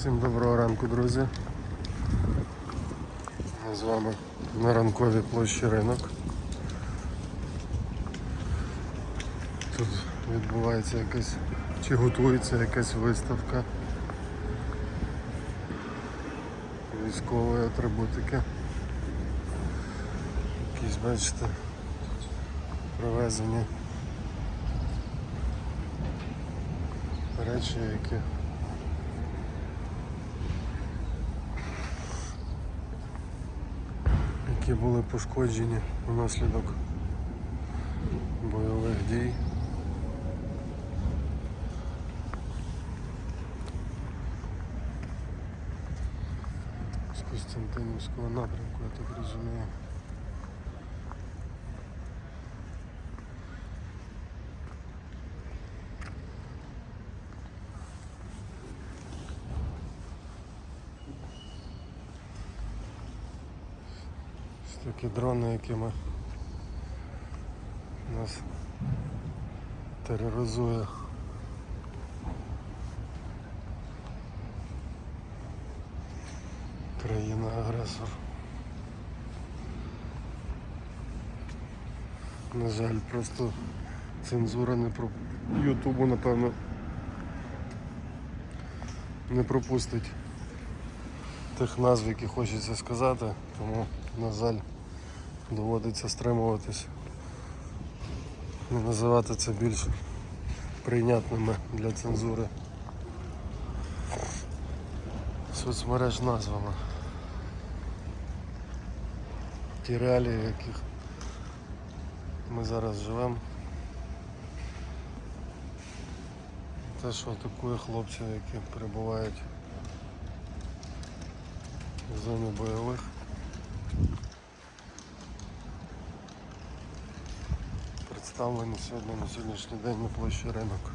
Всім доброго ранку, друзі. Ми з вами на ранковій площі ринок. Тут відбувається якась чи готується якась виставка військової атрибутики. Якісь, бачите, привезені речі, які які були пошкоджені внаслідок бойових дій. З Костянтинівського напрямку, я так розумію. Такі дрони, якими нас тероризує. Країна-агресор. На жаль, просто цензура не про Ютубу, напевно, не пропустить тих назв, які хочеться сказати, тому, на жаль, доводиться стримуватись і називати це більш прийнятними для цензури соцмереж назвами. Ті реалії, в яких ми зараз живемо. Те, що атакує хлопців, які перебувають в зоні бойових. Представлені сьогодні на сьогоднішній день на площі ринок.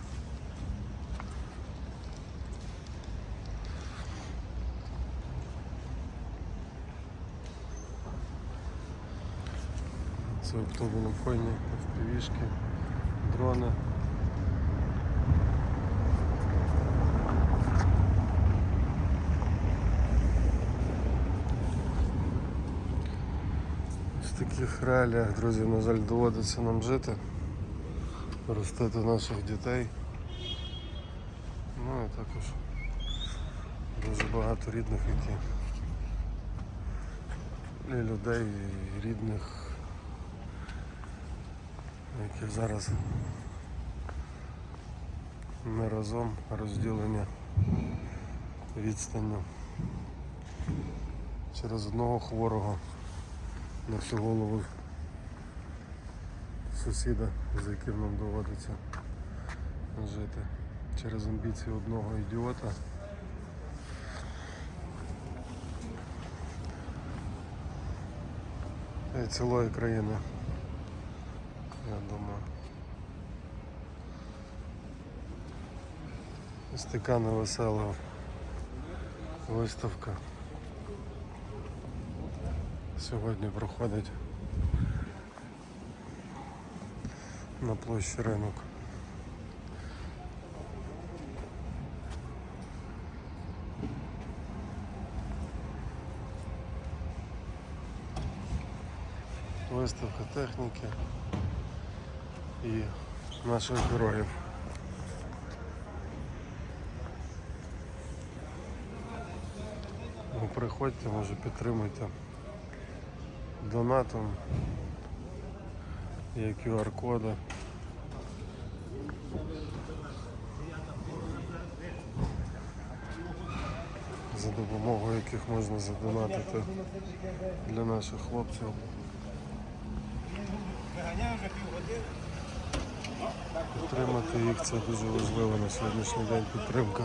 Це оптові фоні, FPV-шки, дрони. В таких реаліях, друзі, на жаль, доводиться нам жити, ростити наших дітей. Ну і також дуже багато рідних, які і людей, і рідних, які зараз не разом, а розділені відстанню через одного хворого на всю голову сусіда, з яким нам доводиться жити. Через амбіції одного ідіота. І цілої країни. Я думаю. Ось така невесела виставка сьогодні проходить на площі ринок. Виставка техніки і наших героїв. Ну, приходьте, може підтримуйте донатом, є QR-коди. За допомогою яких можна задонатити для наших хлопців. Підтримати їх це дуже важливо на сьогоднішній день підтримка.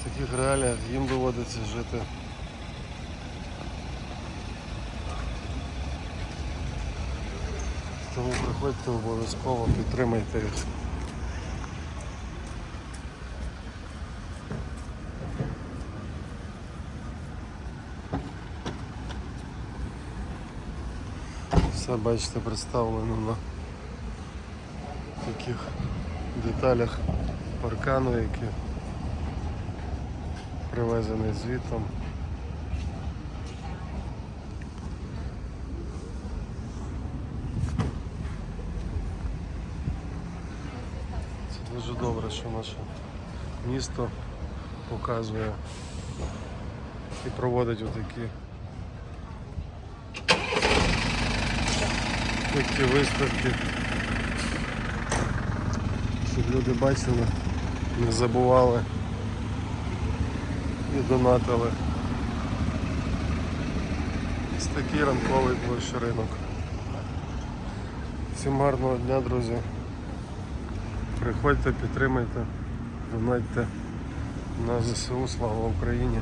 В таких реаліях їм доводиться жити. Тому приходьте обов'язково, підтримайте їх. Все бачите представлено на таких деталях паркану, які привезені звітом. Що наше місто показує і проводить отакі такі виставки. Щоб люди бачили, не забували і донатили. Ось такий ранковий площ ринок. Всім гарного дня, друзі. Приходьте, підтримайте, донайте на ЗСУ, слава Україні.